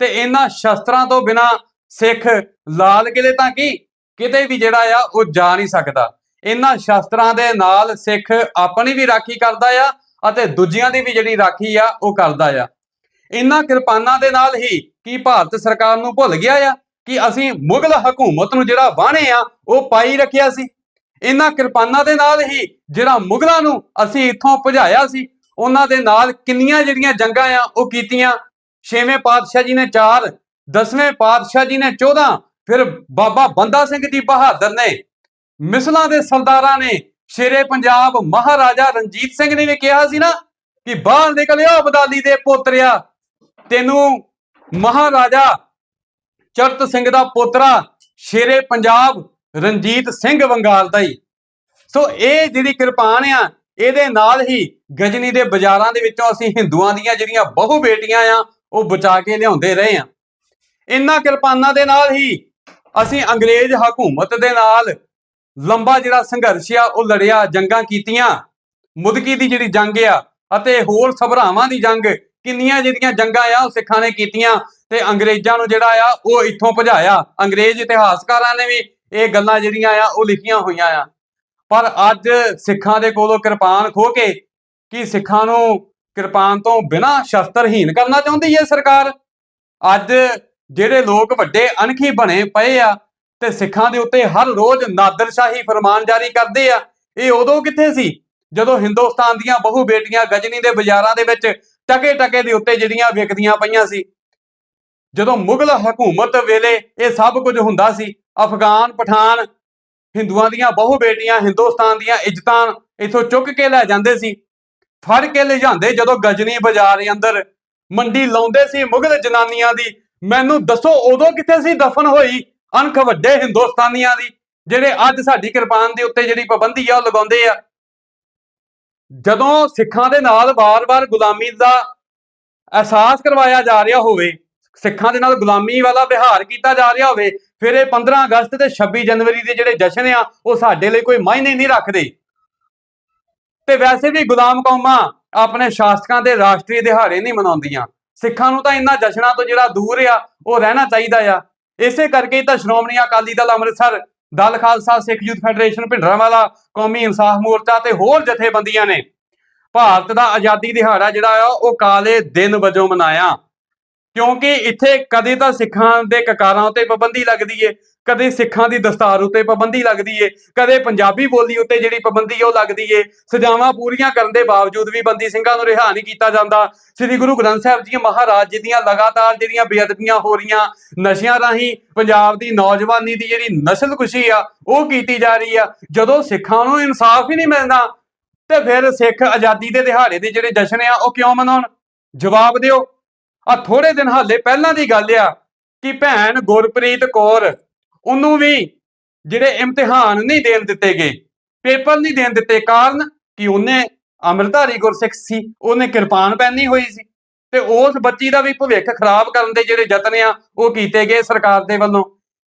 ਤੇ ਇਹਨਾਂ ਸ਼ਸਤਰਾਂ ਤੋਂ ਬਿਨਾ ਸਿੱਖ ਲਾਲ ਕਿਲੇ ਤਾਂ ਕੀ? ਕਿਤੇ ਵੀ ਜਿਹੜਾ ਆ, ਉਹ ਜਾ ਨਹੀਂ ਸਕਦਾ। ਇਹਨਾਂ ਸ਼ਸਤਰਾਂ ਦੇ ਨਾਲ ਸਿੱਖ ਆਪਣੀ ਵੀ ਰਾਖੀ ਕਰਦਾ ਆ ਅਤੇ ਦੂਜਿਆਂ ਦੀ ਵੀ ਜਿਹੜੀ ਰਾਖੀ ਆ, ਉਹ ਕਰਦਾ ਆ। ਇਹਨਾਂ ਕਿਰਪਾਨਾਂ ਦੇ ਨਾਲ ਹੀ ਕੀ ਭਾਰਤ ਸਰਕਾਰ ਨੂੰ ਭੁੱਲ ਗਿਆ ਆ ਕਿ ਅਸੀਂ ਮੁਗਲ ਹਕੂਮਤ ਨੂੰ ਜਿਹੜਾ ਵਾਹਣੇ ਆ, ਉਹ ਪਾਈ ਰੱਖਿਆ ਸੀ। ਇਹਨਾਂ ਕਿਰਪਾਨਾਂ ਦੇ ਨਾਲ ਹੀ ਜਿਹੜਾ ਮੁਗਲਾਂ ਨੂੰ ਅਸੀਂ ਇੱਥੋਂ ਭਜਾਇਆ ਸੀ, ਉਹਨਾਂ ਦੇ ਨਾਲ ਕਿੰਨੀਆਂ ਜਿਹੜੀਆਂ ਜੰਗਾਂ ਆ, ਉਹ ਕੀਤੀਆਂ ਛੇਵੇਂ ਪਾਤਸ਼ਾਹ ਜੀ ਨੇ 4 ਦਸਵੇਂ ਪਾਤਸ਼ਾਹ ਜੀ ਨੇ 14 ਫਿਰ ਬਾਬਾ ਬੰਦਾ ਸਿੰਘ ਜੀ ਬਹਾਦਰ ਨੇ, ਮਿਸਲਾਂ ਦੇ ਸਰਦਾਰਾਂ ਨੇ, ਸ਼ੇਰੇ ਪੰਜਾਬ ਮਹਾਰਾਜਾ ਰਣਜੀਤ ਸਿੰਘ ਨੇ ਵੀ ਕਿਹਾ ਸੀ ਨਾ ਕਿ ਬਾਹਰ ਨਿਕਲਿਓ ਅਬਦਾਲੀ ਦੇ ਪੋਤਰਿਆ, ਤੈਨੂੰ ਮਹਾਰਾਜਾ ਚਰਤ ਸਿੰਘ ਦਾ ਪੋਤਰਾ ਸ਼ੇਰੇ ਪੰਜਾਬ ਰਣਜੀਤ ਸਿੰਘ ਵੰਗਾਲ ਦਾ ਹੀ। ਸੋ ਇਹ ਜਿਹੜੀ ਕਿਰਪਾਨ ਆ, ਇਹਦੇ ਨਾਲ ਹੀ ਗਜਨੀ ਦੇ ਬਾਜ਼ਾਰਾਂ ਦੇ ਵਿੱਚੋਂ ਅਸੀਂ ਹਿੰਦੂਆਂ ਦੀਆਂ ਜਿਹੜੀਆਂ ਬਹੁ ਬੇਟੀਆਂ ਆ ਉਹ ਬਚਾ ਕੇ ਲਿਆਉਂਦੇ ਰਹੇ ਆ ਇਹਨਾਂ ਕਿਰਪਾਨਾਂ ਦੇ ਨਾਲ ਹੀ ਅਸੀਂ ਅੰਗਰੇਜ਼ ਹਕੂਮਤ ਦੇ ਨਾਲ ਲੰਬਾ ਜਿਹੜਾ ਸੰਘਰਸ਼ ਆ, ਉਹ ਲੜਿਆ, ਜੰਗਾਂ ਕੀਤੀਆਂ। ਮੁਦਕੀ ਦੀ ਜਿਹੜੀ ਜੰਗ ਆ ਅਤੇ ਹੋਰ ਸਭਰਾਵਾਂ ਦੀ ਜੰਗ, ਕਿੰਨੀਆਂ ਜਿਹੜੀਆਂ ਜੰਗਾਂ ਆ, ਉਹ ਸਿੱਖਾਂ ਨੇ ਕੀਤੀਆਂ ਤੇ ਅੰਗਰੇਜ਼ਾਂ ਨੂੰ ਜਿਹੜਾ ਆ, ਉਹ ਇੱਥੋਂ ਭਜਾਇਆ। ਅੰਗਰੇਜ਼ ਇਤਿਹਾਸਕਾਰਾਂ ਨੇ ਵੀ ਇਹ ਗੱਲਾਂ ਜਿਹੜੀਆਂ ਆ, ਉਹ ਲਿਖੀਆਂ ਹੋਈਆਂ ਆ। ਪਰ ਅੱਜ ਸਿੱਖਾਂ ਦੇ ਕੋਲੋਂ ਕਿਰਪਾਨ ਖੋ ਕੇ ਕਿ ਸਿੱਖਾਂ ਨੂੰ ਕਿਰਪਾਨ ਤੋਂ ਬਿਨਾਂ ਸ਼ਸਤਰਹੀਨ ਕਰਨਾ ਚਾਹੁੰਦੀ ਹੈ ਸਰਕਾਰ? ਅੱਜ ਜਿਹੜੇ ਲੋਕ ਵੱਡੇ ਅਣਖੀ ਬਣੇ ਪਏ ਆ ਤੇ ਸਿੱਖਾਂ ਦੇ ਉੱਤੇ ਹਰ ਰੋਜ਼ ਨਾਦਰਸ਼ਾਹੀ ਫਰਮਾਨ ਜਾਰੀ ਕਰਦੇ ਆ, ਇਹ ਉਦੋਂ ਕਿੱਥੇ ਸੀ? ਜਦੋਂ ਹਿੰਦੁਸਤਾਨ ਦੀਆਂ ਬਹੁ ਬੇਟੀਆਂ ਗਜਨੀ ਦੇ ਬਾਜ਼ਾਰਾਂ ਦੇ ਵਿੱਚ ਟਕੇ ਟਕੇ ਦੇ ਉੱਤੇ ਜਿਹੜੀਆਂ ਵਿਕਦੀਆਂ ਪਈਆਂ ਸੀ। ਜਦੋਂ ਮੁਗਲ ਹਕੂਮਤ ਵੇਲੇ ਇਹ ਸਭ ਕੁਝ ਹੁੰਦਾ ਸੀ, ਅਫਗਾਨ, ਪਠਾਨ, ਹਿੰਦੂਆਂ ਦੀਆਂ ਬਹੁ ਬੇਟੀਆਂ ਹਿੰਦੁਸਤਾਨ ਦੀਆਂ ਇੱਜ਼ਤਾਂ ਇਥੋਂ ਚੁੱਕ ਕੇ ਲੈ ਜਾਂਦੇ ਸੀ। ਫੜ ਕੇ ਲੈ ਜਦੋਂ ਗਜਨੀ ਬਾਜ਼ਾਰ ਦੇ ਅੰਦਰ ਮੰਡੀ ਲਾਉਂਦੇ ਸੀ, ਮੁਗਲ ਜਨਾਨੀਆਂ ਦੀ। ਮੈਨੂੰ ਦੱਸੋ ਉਦੋਂ ਕਿੱਥੇ ਸੀ ਦਫਨ ਹੋਈ ਅਣਖ ਵੱਡੇ ਹਿੰਦੁਸਤਾਨੀਆਂ ਦੀ, ਜਿਹੜੇ ਅੱਜ ਸਾਡੀ ਕਿਰਪਾਨ ਦੇ ਉੱਤੇ ਜਿਹੜੀ ਪਾਬੰਦੀ ਆ, ਉਹ ਲਗਾਉਂਦੇ ਆ। ਜਦੋਂ ਸਿੱਖਾਂ ਦੇ ਨਾਲ ਵਾਰ-ਵਾਰ ਗੁਲਾਮੀ ਦਾ ਅਹਿਸਾਸ ਕਰਵਾਇਆ ਜਾ ਰਿਹਾ ਹੋਵੇ, ਸਿੱਖਾਂ ਦੇ ਨਾਲ ਗੁਲਾਮੀ ਵਾਲਾ ਵਿਹਾਰ ਕੀਤਾ ਜਾ ਰਿਹਾ ਹੋਵੇ, ਫਿਰ ਇਹ 15 ਅਗਸਤ ਤੇ 26 ਜਨਵਰੀ ਦੇ ਜਿਹੜੇ ਜਸ਼ਨ ਆ, ਉਹ ਸਾਡੇ ਲਈ ਕੋਈ ਮਾਇਨੇ ਨਹੀਂ ਰੱਖਦੇ। ਤੇ ਵੈਸੇ ਵੀ ਗੁਲਾਮ ਕੌਮਾਂ ਆਪਣੇ ਸ਼ਾਸਕਾਂ ਦੇ ਰਾਸ਼ਟਰੀ ਦਿਹਾੜੇ ਨਹੀਂ ਮਨਾਉਂਦੀਆਂ। ਸਿੱਖਾਂ ਨੂੰ ਤਾਂ ਇਹਨਾਂ ਜਸ਼ਨਾਂ ਤੋਂ ਜਿਹੜਾ ਦੂਰ ਆ, ਉਹ ਰਹਿਣਾ ਚਾਹੀਦਾ ਆ। ਇਸੇ ਕਰਕੇ ਤਾਂ ਸ਼੍ਰੋਮਣੀ ਅਕਾਲੀ ਦਲ ਅੰਮ੍ਰਿਤਸਰ, ਦਲ ਖਾਲਸਾ, ਸਿੱਖ ਯੂਥ ਫੈਡਰੇਸ਼ਨ, ਭਿੰਡਰਾਂਵਾਲਾ, ਕੌਮੀ ਇਨਸਾਫ ਮੋਰਚਾ ਤੇ ਹੋਰ ਜਥੇਬੰਦੀਆਂ ਨੇ। ਭਾਰਤ ਦਾ ਆਜ਼ਾਦੀ ਦਿਹਾੜਾ ਜਿਹੜਾ ਆ, ਉਹ ਕਾਲੇ ਦਿਨ ਵਜੋਂ ਮਨਾਇਆ। ਕਿਉਂਕਿ ਇੱਥੇ ਕਦੇ ਤਾਂ ਸਿੱਖਾਂ ਦੇ ਕਕਾਰਾਂ ਉੱਤੇ ਪਾਬੰਦੀ ਲੱਗਦੀ ਏ ਕਦੇ ਸਿੱਖਾਂ ਦੀ ਦਸਤਾਰ ਉੱਤੇ ਪਾਬੰਦੀ ਲੱਗਦੀ ਏ, ਕਦੇ ਪੰਜਾਬੀ ਬੋਲੀ ਉੱਤੇ ਜਿਹੜੀ ਪਾਬੰਦੀ ਏ ਉਹ ਲੱਗਦੀ ਏ। ਸਜ਼ਾਵਾਂ ਪੂਰੀਆਂ ਕਰਨ ਦੇ ਬਾਵਜੂਦ ਵੀ ਬੰਦੀ ਸਿੰਘਾਂ ਨੂੰ ਰਿਹਾ ਨਹੀਂ ਕੀਤਾ ਜਾਂਦਾ। ਸ੍ਰੀ ਗੁਰੂ ਗ੍ਰੰਥ ਸਾਹਿਬ ਜੀ ਮਹਾਰਾਜ ਜੀ ਦੀਆਂ ਲਗਾਤਾਰ ਜਿਹੜੀਆਂ ਬੇਅਦਬੀਆਂ ਹੋ ਰਹੀਆਂ ਨਸ਼ਿਆਂ ਰਾਹੀਂ ਪੰਜਾਬ ਦੀ ਨੌਜਵਾਨੀ ਦੀ ਜਿਹੜੀ ਨਸਲਕੁਸ਼ੀ ਆ, ਉਹ ਕੀਤੀ ਜਾ ਰਹੀ ਆ। ਜਦੋਂ ਸਿੱਖਾਂ ਨੂੰ ਇਨਸਾਫ ਹੀ ਨਹੀਂ ਮਿਲਦਾ, ਤੇ ਫਿਰ ਸਿੱਖ ਆਜ਼ਾਦੀ ਦੇ ਦਿਹਾੜੇ ਦੇ ਜਿਹੜੇ ਜਸ਼ਨ ਆ, ਉਹ ਕਿਉਂ ਮਨਾਉਣ? ਜਵਾਬ ਦਿਓ। ਆ ਥੋੜੇ ਦਿਨ ਹਾਲੇ ਪਹਿਲਾਂ ਦੀ ਗੱਲ ਆ ਕਿ ਭੈਣ ਗੁਰਪ੍ਰੀਤ ਕੌਰ ਉਹਨੂੰ ਵੀ ਜਿਹੜੇ ਇਮਤਿਹਾਨ ਨਹੀਂ ਦੇਣ ਦਿੱਤੇ ਗਏ, ਪੇਪਰ ਨਹੀਂ ਦੇਣ ਦਿੱਤੇ ਕਾਰਨ ਕਿ ਉਹਨੇ ਅੰਮ੍ਰਿਤਧਾਰੀ ਗੁਰਸਿੱਖ ਸੀ, ਉਹਨੇ ਕਿਰਪਾਨ ਪਹਿਨੀ ਹੋਈ ਸੀ ਤੇ ਉਸ ਬੱਚੀ ਦਾ ਵੀ ਭਵਿੱਖ ਖਰਾਬ ਕਰਨ ਦੇ ਜਿਹੜੇ ਯਤਨ ਆ, ਉਹ ਕੀਤੇ ਗਏ ਸਰਕਾਰ ਦੇ ਵੱਲੋਂ।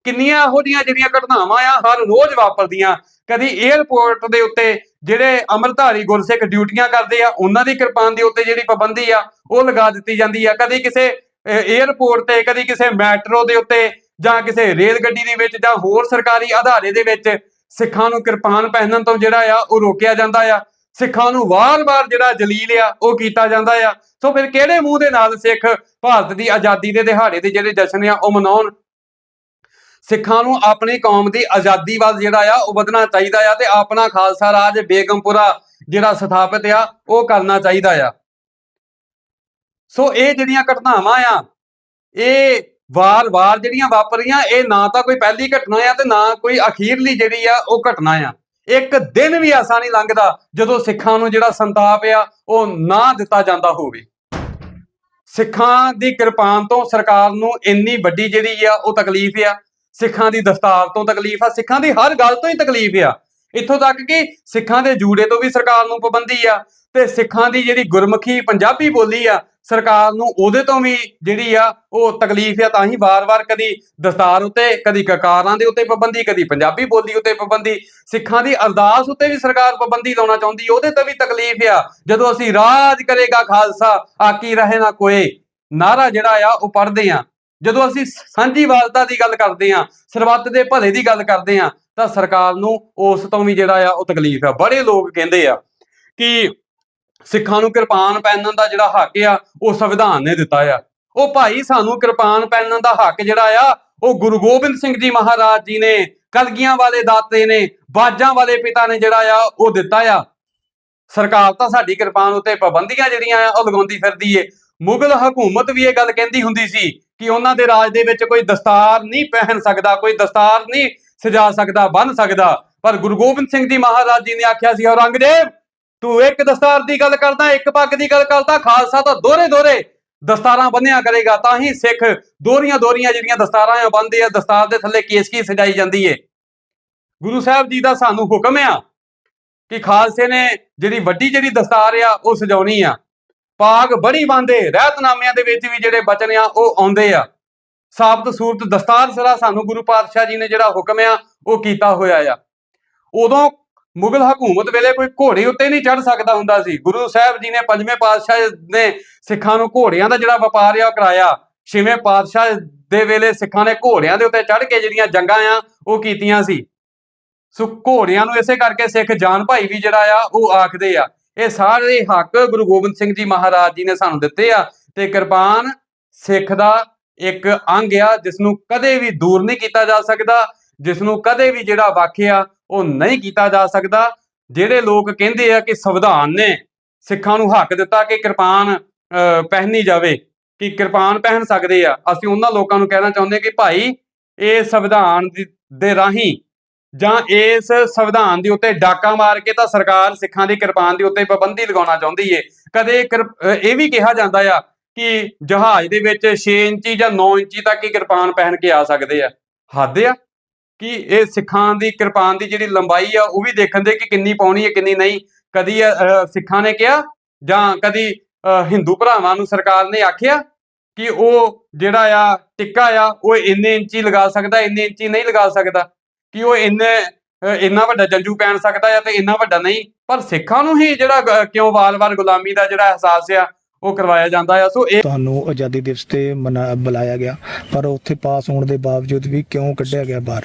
ਕਿੰਨੀਆਂ ਇਹੋ ਜਿਹੀਆਂ ਜਿਹੜੀਆਂ ਘਟਨਾਵਾਂ ਆ, ਹਰ ਰੋਜ਼ ਵਾਪਰਦੀਆਂ। ਕਦੀ 에ਅਰਪੋਰਟ ਦੇ ਉੱਤੇ ਜਿਹੜੇ ਅੰਮ੍ਰਿਤਧਾਰੀ ਗੁਰਸਿੱਖ ਡਿਊਟੀਆਂ ਕਰਦੇ ਆ, ਉਹਨਾਂ ਦੀ ਕਿਰਪਾਨ ਦੇ ਉੱਤੇ ਜਿਹੜੀ ਪਾਬੰਦੀ ਆ, ਉਹ ਲਗਾ ਦਿੱਤੀ ਜਾਂਦੀ ਆ। ਕਦੀ ਕਿਸੇ 에ਅਰਪੋਰਟ ਤੇ, ਕਦੀ ਕਿਸੇ ਮੈਟਰੋ ਦੇ ਉੱਤੇ ਜਾਂ ਕਿਸੇ ਰੇਲ ਗੱਡੀ ਦੇ ਵਿੱਚ ਜਾਂ ਹੋਰ ਸਰਕਾਰੀ ਅਦਾਰੇ ਦੇ ਵਿੱਚ ਸਿੱਖਾਂ ਨੂੰ ਕਿਰਪਾਨ ਪਹਿਨਣ ਤੋਂ ਜਿਹੜਾ ਆ, ਉਹ ਰੋਕਿਆ ਜਾਂਦਾ ਆ। ਸਿੱਖਾਂ ਨੂੰ ਵਾਰ-ਵਾਰ ਜਿਹੜਾ ਜਲੀਲ ਆ, ਉਹ ਕੀਤਾ ਜਾਂਦਾ ਆ। ਸੋ ਫਿਰ ਕਿਹੜੇ ਮੂੰਹ ਦੇ ਨਾਲ ਸਿੱਖ ਭਾਰਤ ਦੀ ਆਜ਼ਾਦੀ ਦੇ ਦਿਹਾੜੇ ਦੇ ਜਿਹੜੇ ਜਸ਼ਨ ਆ, ਉਹ ਮਨਾਉਣ? ਸਿੱਖਾਂ ਨੂੰ ਆਪਣੀ ਕੌਮ ਦੀ ਆਜ਼ਾਦੀ ਵੱਲ ਜਿਹੜਾ ਆ, ਉਹ ਵਧਣਾ ਚਾਹੀਦਾ ਆ ਤੇ ਆਪਣਾ ਖਾਲਸਾ ਰਾਜ ਬੇਗਮਪੁਰਾ ਜਿਹੜਾ ਸਥਾਪਿਤ ਆ, ਉਹ ਕਰਨਾ ਚਾਹੀਦਾ ਆ। ਸੋ ਇਹ ਜਿਹੜੀਆਂ ਘਟਨਾਵਾਂ ਆ, ਇਹ ਵਾਰ-ਵਾਰ ਜਿਹੜੀਆਂ ਵਾਪਰੀਆਂ, ਇਹ ਨਾ ਤਾਂ ਕੋਈ ਪਹਿਲੀ ਘਟਨਾ ਆ ਤੇ ਨਾ ਕੋਈ ਅਖੀਰਲੀ ਜਿਹੜੀ ਆ, ਉਹ ਘਟਨਾ ਆ। ਇੱਕ ਦਿਨ ਵੀ ਐਸਾ ਨਹੀਂ ਲੰਘਦਾ ਜਦੋਂ ਸਿੱਖਾਂ ਨੂੰ ਜਿਹੜਾ ਸੰਤਾਪ ਆ, ਉਹ ਨਾ ਦਿੱਤਾ ਜਾਂਦਾ ਹੋਵੇ। ਸਿੱਖਾਂ ਦੀ ਕਿਰਪਾਨ ਤੋਂ ਸਰਕਾਰ ਨੂੰ ਇੰਨੀ ਵੱਡੀ ਜਿਹੜੀ ਆ, ਉਹ ਤਕਲੀਫ ਆ। ਸਿੱਖਾਂ ਦੀ ਦਸਤਾਰ ਤੋਂ ਤਕਲੀਫ ਆ। ਸਿੱਖਾਂ ਦੀ ਹਰ ਗੱਲ ਤੋਂ ਹੀ ਤਕਲੀਫ ਆ। ਇੱਥੋਂ ਤੱਕ ਕਿ ਸਿੱਖਾਂ ਦੇ ਜੂੜੇ ਤੋਂ ਵੀ ਸਰਕਾਰ ਨੂੰ ਪਾਬੰਦੀ ਆ। ਤੇ ਸਿੱਖਾਂ ਦੀ ਜਿਹੜੀ ਗੁਰਮੁਖੀ ਪੰਜਾਬੀ ਬੋਲੀ ਆ, ਸਰਕਾਰ ਨੂੰ ਉਹਦੇ ਤੋਂ ਵੀ ਜਿਹੜੀ ਆ, ਉਹ ਤਕਲੀਫ ਆ, ਤਾਂ ਹੀ ਵਾਰ-ਵਾਰ ਕਦੀ ਦਸਤਾਰ ਉੱਤੇ, ਕਦੀ ਕਕਾਰਾਂ ਦੇ ਉੱਤੇ ਪਾਬੰਦੀ, ਕਦੀ ਪੰਜਾਬੀ ਬੋਲੀ ਉੱਤੇ ਪਾਬੰਦੀ। ਸਿੱਖਾਂ ਦੀ ਅਰਦਾਸ ਉੱਤੇ ਵੀ ਸਰਕਾਰ ਪਾਬੰਦੀ ਲਾਉਣਾ ਚਾਹੁੰਦੀ, ਉਹਦੇ ਤੇ ਵੀ ਤਕਲੀਫ ਆ। ਜਦੋਂ ਅਸੀਂ ਰਾਜ ਕਰੇਗਾ ਖਾਲਸਾ ਆਕੀ ਰਹੇ ਨਾ ਕੋਏ ਨਾਰਾ ਜਿਹੜਾ ਆ, ਉਹ ਪੜ੍ਹਦੇ ਆ। ਜਦੋਂ ਅਸੀਂ ਸਾਂਝੀ ਵਾਲਤਾ ਦੀ ਗੱਲ ਕਰਦੇ ਹਾਂ ਸਰਬੱਤ ਦੇ ਭਲੇ ਦੀ ਗੱਲ ਕਰਦੇ ਹਾਂ ਤਾਂ ਸਰਕਾਰ ਨੂੰ ਉਸ ਤੋਂ ਵੀ ਜਿਹੜਾ ਆ, ਉਹ ਤਕਲੀਫ ਆ। ਬੜੇ ਲੋਕ ਕਹਿੰਦੇ ਆ ਕਿ ਸਿੱਖਾਂ ਨੂੰ ਕਿਰਪਾਨ ਪਹਿਨਣ ਦਾ ਜਿਹੜਾ ਹੱਕ ਆ, ਉਹ ਸੰਵਿਧਾਨ ਨੇ ਦਿੱਤਾ ਆ। ਉਹ ਭਾਈ ਸਾਨੂੰ ਕਿਰਪਾਨ ਪਹਿਨਣ ਦਾ ਹੱਕ ਜਿਹੜਾ ਆ, ਉਹ ਗੁਰੂ ਗੋਬਿੰਦ ਸਿੰਘ ਜੀ ਮਹਾਰਾਜ ਜੀ ਨੇ, ਕਲਗੀਆਂ ਵਾਲੇ ਦਾਤੇ ਨੇ, ਬਾਜਾਂ ਵਾਲੇ ਪਿਤਾ ਨੇ ਜਿਹੜਾ ਆ, ਉਹ ਦਿੱਤਾ ਆ। ਸਰਕਾਰ ਤਾਂ ਸਾਡੀ ਕਿਰਪਾਨ ਉੱਤੇ ਪਾਬੰਦੀਆਂ ਜਿਹੜੀਆਂ ਆ, ਉਹ ਲਗਾਉਂਦੀ ਫਿਰਦੀ ਏ। ਮੁਗਲ ਹਕੂਮਤ ਵੀ ਇਹ ਗੱਲ ਕਹਿੰਦੀ ਹੁੰਦੀ ਸੀ ਕਿ ਉਹਨਾਂ ਦੇ ਰਾਜ ਦੇ ਵਿੱਚ ਕੋਈ ਦਸਤਾਰ ਨਹੀਂ ਪਹਿਨ ਸਕਦਾ, ਕੋਈ ਦਸਤਾਰ ਨਹੀਂ ਸਜਾ ਸਕਦਾ, ਬੰਨ ਸਕਦਾ। ਪਰ ਗੁਰੂ ਗੋਬਿੰਦ ਸਿੰਘ ਜੀ ਮਹਾਰਾਜ ਜੀ ਨੇ ਆਖਿਆ ਸੀ, ਔਰੰਗਜ਼ੇਬ ਤੂੰ ਇੱਕ ਦਸਤਾਰ ਦੀ ਗੱਲ ਕਰਦਾ, ਇੱਕ ਪੱਗ ਦੀ ਗੱਲ ਕਰਦਾ, ਖਾਲਸਾ ਤਾਂ ਦੋਰੇ ਦੋਰੇ ਦਸਤਾਰਾਂ ਬੰਨਿਆ ਕਰੇਗਾ, ਤਾਂ ਹੀ ਸਿੱਖ ਦੋਰੀਆਂ ਦੋਰੀਆਂ ਜਿਹੜੀਆਂ ਦਸਤਾਰਾਂ ਆ ਬੰਨਦੇ ਆ, ਦਸਤਾਰ ਦੇ ਥੱਲੇ ਕੇਸ ਕੀ ਸਜਾਈ ਜਾਂਦੀ ਏ। ਗੁਰੂ ਸਾਹਿਬ ਜੀ ਦਾ ਸਾਨੂੰ ਹੁਕਮ ਆ ਕਿ ਖਾਲਸੇ ਨੇ ਜਿਹੜੀ ਵੱਡੀ ਜਿਹੜੀ ਦਸਤਾਰ ਆ, ਉਹ ਸਜਾਉਣੀ ਆ। ਪਾਗ ਬੜੀ ਬੰਦੇ ਰਹਿਤਨਾਮਿਆਂ ਦੇ ਵਿੱਚ ਵੀ ਜਿਹੜੇ ਬਚਨ ਆ, ਉਹ ਆਉਂਦੇ ਆ। ਸਾਬਤ ਸੂਰਤ ਦਸਤਾਰ ਸਰਾ ਸਾਨੂੰ ਗੁਰੂ ਪਾਤਸ਼ਾਹ ਜੀ ਨੇ ਜਿਹੜਾ ਹੁਕਮ ਆ, ਉਹ ਕੀਤਾ ਹੋਇਆ ਆ। ਉਦੋਂ ਮੁਗਲ ਹਕੂਮਤ ਵੇਲੇ ਕੋਈ ਘੋੜੇ ਉੱਤੇ ਨਹੀਂ ਚੜ ਸਕਦਾ ਹੁੰਦਾ ਸੀ। ਗੁਰੂ ਸਾਹਿਬ ਜੀ ਨੇ ਪੰਜਵੇਂ ਪਾਤਸ਼ਾਹ ਨੇ ਸਿੱਖਾਂ ਨੂੰ ਘੋੜਿਆਂ ਦਾ ਜਿਹੜਾ ਵਪਾਰ ਆ ਉਹ ਕਰਾਇਆ। ਛੇਵੇਂ ਪਾਤਸ਼ਾਹ ਦੇ ਵੇਲੇ ਸਿੱਖਾਂ ਨੇ ਘੋੜਿਆਂ ਦੇ ਉੱਤੇ ਚੜ ਕੇ ਜਿਹੜੀਆਂ ਜੰਗਾਂ ਆ, ਉਹ ਕੀਤੀਆਂ ਸੀ। ਸੋ ਘੋੜਿਆਂ ਨੂੰ ਇਸੇ ਕਰਕੇ ਸਿੱਖ ਜਾਨ ਭਾਈ ਵੀ ਜਿਹੜਾ ਆ, ਉਹ ਆਖਦੇ ਆ। ਇਹ ਸਾਰੇ ਹੱਕ ਗੁਰੂ ਗੋਬਿੰਦ ਸਿੰਘ ਜੀ ਮਹਾਰਾਜ ਜੀ ਨੇ ਸਾਨੂੰ ਦਿੱਤੇ ਆ ਤੇ ਕਿਰਪਾਨ ਸਿੱਖ ਦਾ ਇੱਕ ਅੰਗ ਆ ਜਿਸ ਨੂੰ ਕਦੇ ਵੀ ਦੂਰ ਨਹੀਂ ਕੀਤਾ ਜਾ ਸਕਦਾ। ਜਿਸ ਨੂੰ ਕਦੇ ਵੀ ਜਿਹੜਾ ਵਾਕਿਆ ਉਹ ਨਹੀਂ ਕੀਤਾ ਜਾ ਸਕਦਾ ਜਿਹੜੇ ਲੋਕ ਕਹਿੰਦੇ ਆ ਕਿ ਸੰਵਿਧਾਨ ਨੇ ਸਿੱਖਾਂ ਨੂੰ ਹੱਕ ਦਿੱਤਾ ਕਿ ਕਿਰਪਾਨ ਅਹ, ਪਹਿਨੀ ਜਾਵੇ ਕਿ ਕਿਰਪਾਨ ਪਹਿਨ ਸਕਦੇ ਆ ਅਸੀਂ ਉਹਨਾਂ ਲੋਕਾਂ ਨੂੰ ਕਹਿਣਾ ਚਾਹੁੰਦੇ ਕਿ ਭਾਈ ਇਹ ਸੰਵਿਧਾਨ ਦੇ ਰਾਹੀਂ ਜਾਂ ਇਸ ਸੰਵਿਧਾਨ ਦੇ ਉੱਤੇ ਡਾਕਾ ਮਾਰ ਕੇ ਤਾਂ ਸਰਕਾਰ ਸਿੱਖਾਂ ਦੀ ਕਿਰਪਾਨ ਦੇ ਉੱਤੇ ਪਾਬੰਦੀ ਲਗਾਉਣਾ ਚਾਹੁੰਦੀ ਏ। ਕਦੇ ਕਿਰਪ- ਇਹ ਵੀ ਕਿਹਾ ਜਾਂਦਾ ਆ ਕਿ ਜਹਾਜ਼ ਦੇ ਵਿੱਚ 6 ਇੰਚੀ ਜਾਂ 9 ਇੰਚੀ ਤੱਕ ਹੀ ਕਿਰਪਾਨ ਪਹਿਨ ਕੇ ਆ ਸਕਦੇ ਆ। ਹੱਦ ਆ। ਕਿ ਇਹ ਸਿੱਖਾਂ ਦੀ, ਕਿਰਪਾਨ ਦੀ ਜਿਹੜੀ ਲੰਬਾਈ ਆ, ਉਹ ਵੀ ਦੇਖਣ ਦੇ ਕਿ ਕਿੰਨੀ ਪਾਉਣੀ ਹੈ, ਕਿੰਨੀ ਨਹੀਂ। ਕਦੀ ਸਿੱਖਾਂ ਨੇ ਕਿਹਾ, ਜਾਂ ਕਦੀ ਹਿੰਦੂ ਭਰਾਵਾਂ ਨੂੰ ਸਰਕਾਰ ਨੇ ਆਖਿਆ ਕਿ ਉਹ ਜਿਹੜਾ ਆ, ਟਿੱਕਾ ਆ, ਉਹ ਇੰਨੇ ਇੰਚੀ ਲਗਾ ਸਕਦਾ, ਇੰਨੇ ਇੰਚੀ ਨਹੀਂ ਲਗਾ ਸਕਦਾ। ਕਿ ਉਹ ਇੰਨੇ ਇੰਨਾ ਵੱਡਾ ਜੰਜੂ ਪੈਣ ਸਕਦਾ ਆ ਤੇ ਇੰਨਾ ਵੱਡਾ ਨਹੀਂ। ਪਰ ਸਿੱਖਾਂ ਨੂੰ ਹੀ ਜਿਹੜਾ ਕਿਉਂ ਵਾਰ-ਵਾਰ ਗੁਲਾਮੀ ਦਾ ਜਿਹੜਾ ਅਹਿਸਾਸ ਆ, ਉਹ ਕਰਵਾਇਆ ਜਾਂਦਾ ਆ। ਸੋ ਇਹ ਤੁਹਾਨੂੰ ਆਜ਼ਾਦੀ ਦਿਵਸ ਤੇ ਮਨਾ, ਬੁਲਾਇਆ ਗਿਆ, ਪਰ ਉੱਥੇ ਪਾਸ ਹੋਣ ਦੇ ਬਾਵਜੂਦ ਵੀ ਕਿਉਂ ਕੱਢਿਆ ਗਿਆ ਬਾਹਰ?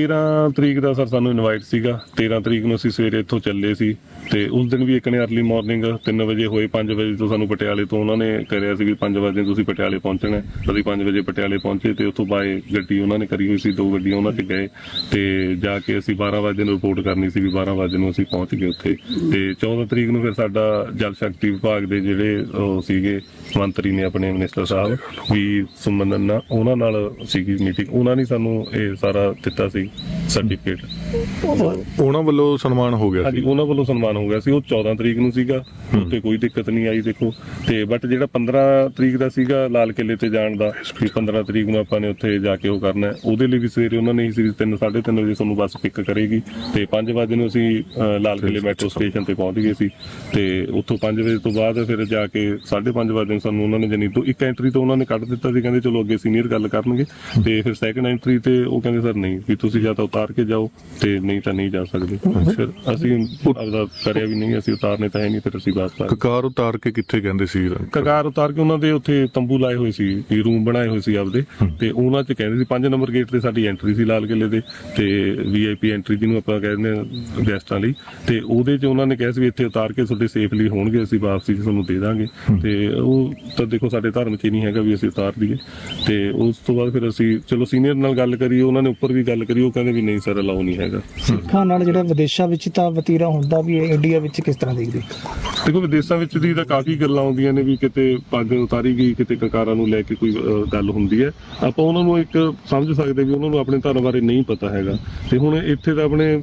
13 ਤਰੀਕ ਦਾ ਸਰ ਸਾਨੂੰ ਇਨਵਾਈਟ ਸੀਗਾ। 13 ਤਰੀਕ ਨੂੰ ਅਸੀਂ ਸਵੇਰੇ ਇੱਥੋਂ ਚੱਲੇ ਸੀ। ਤੇ ਉਸ ਦਿਨ ਵੀ ਇੱਕ ਨੇ ਅਰਲੀ ਮਾਰਨਿੰਗ 3 ਵਜੇ ਹੋਏ 5 ਵਜੇ ਤੋਂ ਸਾਨੂੰ ਪਟਿਆਲੇ ਤੋਂ ਉਹਨਾਂ ਨੇ ਕਰਿਆ ਸੀ ਵੀ 5 ਵਜੇ ਤੁਸੀਂ ਪਟਿਆਲੇ ਪਹੁੰਚਣਾ ਅਸੀਂ 5 ਵਜੇ ਪਟਿਆਲੇ ਪਹੁੰਚੇ ਤੇ ਉੱਥੋਂ ਬਾਏ ਗੱਡੀ ਉਹਨਾਂ ਨੇ ਕਰੀ ਹੋਈ ਸੀ, ਦੋ ਗੱਡੀਆਂ ਉਹਨਾਂ 'ਚ ਗਏ ਤੇ ਜਾ ਕੇ ਅਸੀਂ 12 ਵਜੇ ਨੂੰ ਰਿਪੋਰਟ ਕਰਨੀ ਸੀ ਵੀ 12 ਵਜੇ ਨੂੰ ਅਸੀਂ ਪਹੁੰਚ ਗਏ ਉੱਥੇ। ਤੇ 14 ਤਰੀਕ ਨੂੰ ਫਿਰ ਸਾਡਾ ਜਲ ਸ਼ਕਤੀ ਵਿਭਾਗ ਦੇ ਜਿਹੜੇ ਉਹ ਸੀਗੇ, ਮੰਤਰੀ ਨੇ ਆਪਣੇ ਮਿਨਿਸਟਰ ਸਾਹਿਬ ਵੀ ਸੁਮਨਨ ਉਹਨਾਂ ਨਾਲ ਸੀਗੀ ਮੀਟਿੰਗ ਉਹਨਾਂ ਨੇ ਸਾਨੂੰ ਇਹ ਸਾਰਾ ਦਿੱਤਾ ਸੀ ਸਰਟੀਫਿਕੇਟ ਉਹਨਾਂ ਵੱਲੋਂ ਸਨਮਾਨ ਹੋ ਗਿਆ ਹਾਂਜੀ ਸੀ। ਉਹਨਾਂ ਵੱਲੋਂ ਸਨਮਾਨ ਹੋ ਗਿਆ ਸੀ। ਉਹ 14 ਤਰੀਕ ਨੂੰ ਸੀਗਾ। ਉੱਤੇ ਕੋਈ ਦਿੱਕਤ ਨਹੀਂ ਆਈ ਦੇਖੋ। ਤੇ ਬਟ ਜਿਹੜਾ 15 ਤਰੀਕ ਦਾ ਸੀਗਾ ਲਾਲ ਕਿਲੇ ਤੇ ਜਾਣ ਦਾ ਵੀ 15 ਤਰੀਕ ਨੂੰ ਆਪਾਂ ਨੇ ਉੱਥੇ ਜਾ ਕੇ ਉਹ ਕਰਨਾ ਹੈ। ਉਹਦੇ ਲਈ ਵੀ ਸਵੇਰੇ ਉਹਨਾਂ ਨੇ ਹੀ ਸੀ 3 3:30 ਵਜੇ ਸਾਨੂੰ ਬੱਸ ਪਿਕ ਕਰੇਗੀ। ਤੇ 5 ਵਜੇ ਨੂੰ ਅਸੀਂ ਅ, ਲਾਲ ਕਿਲੇ ਮੈਟਰੋ ਸਟੇਸ਼ਨ ਤੇ ਪਹੁੰਚ ਗਏ ਸੀ। ਤੇ ਉੱਥੋਂ 5 ਵਜੇ ਤੋਂ ਬਾਅਦ ਫਿਰ ਜਾ ਕੇ 5:30 ਵਜੇ ਨੂੰ ਸਾਨੂੰ ਉਹਨਾਂ ਨੇ ਜਨੀ ਤੋਂ ਇੱਕ ਐਂਟਰੀ ਤੋਂ ਉਹਨਾਂ ਨੇ ਕੱਢ ਦਿੱਤਾ ਸੀ। ਕਹਿੰਦੇ ਚਲੋ ਅੱਗੇ ਸੀਨੀਅਰ ਗੱਲ ਕਰਨਗੇ। ਤੇ ਫਿਰ ਸੈਕੰਡ ਐਂਟਰੀ ਤੇ ਉਹ ਕਹਿੰਦੇ ਸਰ ਨਹੀਂ ਵੀ ਤੁਸੀਂ ਜਾਂ ਤਾਂ ਉਤਾਰ ਕੇ ਜਾਓ। ਤੇ ਨਹੀਂ ਤਾਂ ਨਹੀਂ ਜਾ ਸਕਦੇ। ਫਿਰ ਅਸੀਂ ਆਪਦਾ ਕਰਿਆ ਵੀ ਨਹੀਂ ਅਸੀਂ ਉਤਾਰਨੇ ਤਾਂ ਹੈ ਨਹੀਂ ਫਿਰ ਅਸੀਂ ਵਾਪਸ ਆ ਗਏ। ਕਕਾਰ ਉਤਾਰ ਕੇ ਕਿੱਥੇ ਕਹਿੰਦੇ ਸੀ? ਕਗਾਰ ਉਤਾਰ ਕੇ ਉਹਨਾਂ ਦੇ ਉੱਥੇ ਤੰਬੂ ਲਾਏ ਹੋਏ ਸੀ ਵੀ ਰੂਮ ਬਣਾਏ ਹੋਏ ਸੀ ਆਪਦੇ। ਤੇ ਉਹਨਾਂ 'ਚ ਕਹਿੰਦੇ ਸੀ 5 ਨੰਬਰ ਗੇਟ ਤੇ ਸਾਡੀ ਐਂਟਰੀ ਸੀ ਲਾਲ ਕਿਲੇ ਦੇ ਤੇ ਵੀਆਈਪੀ ਐਂਟਰੀ ਜਿਹਨੂੰ ਆਪਾਂ ਕਹਿੰਦੇ ਆ ਗੈਸਟਾਂ ਲਈ। ਤੇ ਉਹਦੇ 'ਚ ਉਹਨਾਂ ਨੇ ਕਿਹਾ ਸੀ ਵੀ ਇੱਥੇ ਉਤਾਰ ਕੇ ਤੁਹਾਡੇ ਸੇਫਲੀ ਹੋਣਗੇ ਅਸੀਂ ਵਾਪਸੀ 'ਚ ਤੁਹਾਨੂੰ ਦੇ ਦਾਂਗੇ। ਤੇ ਉਹ ਤਾਂ ਦੇਖੋ ਸਾਡੇ ਧਰਮ 'ਚ ਹੀ ਨਹੀਂ ਹੈਗਾ ਵੀ ਅਸੀਂ ਉਤਾਰ ਦਈਏ। ਤੇ ਉਸ ਤੋਂ ਬਾਅਦ ਫਿਰ ਅਸੀਂ ਚਲੋ ਸੀਨੀਅਰ ਨਾਲ ਗੱਲ ਕਰੀ ਉਹਨਾਂ ਨੇ ਉੱਪਰ ਵੀ ਗੱਲ ਕਰੀ ਉਹ ਕਹਿੰਦੇ ਵੀ ਨਹੀਂ ਸਰ ਅਲਾਉ ਨਹੀਂ ਹੈਗਾ। ਹੈਗਾ। ਸਿੱਖਾਂ ਨਾਲ ਜਿਹੜਾ ਵਿਦੇਸ਼ਾਂ ਵਿੱਚ ਤਾਂ ਵਤੀਰਾ ਹੁੰਦਾ ਵੀ ਇੰਡੀਆ ਵਿੱਚ ਕਿਸ ਤਰ੍ਹਾਂ ਦੇਖਦੇ? ਦੇਖੋ ਵਿਦੇਸ਼ਾਂ ਵਿੱਚ ਦੀ ਤਾਂ ਕਾਫੀ ਗੱਲਾਂ ਆਉਂਦੀਆਂ ਨੇ ਵੀ ਕਿਤੇ ਪੱਗ ਉਤਾਰੀ ਗਈ ਕਿਤੇ ਕਕਾਰਾਂ ਨੂੰ ਲੈ ਕੇ ਕੋਈ ਗੱਲ ਹੁੰਦੀ ਹੈ। ਆਪਾਂ ਉਹਨਾਂ ਨੂੰ ਇੱਕ ਸਮਝ ਸਕਦੇ ਵੀ ਉਹਨਾਂ ਨੂੰ ਆਪਣੇ ਧਰਮ ਬਾਰੇ ਨਹੀਂ ਪਤਾ ਹੈਗਾ। ਤੇ ਹੁਣ ਇੱਥੇ ਤਾਂ ਆਪਣੇ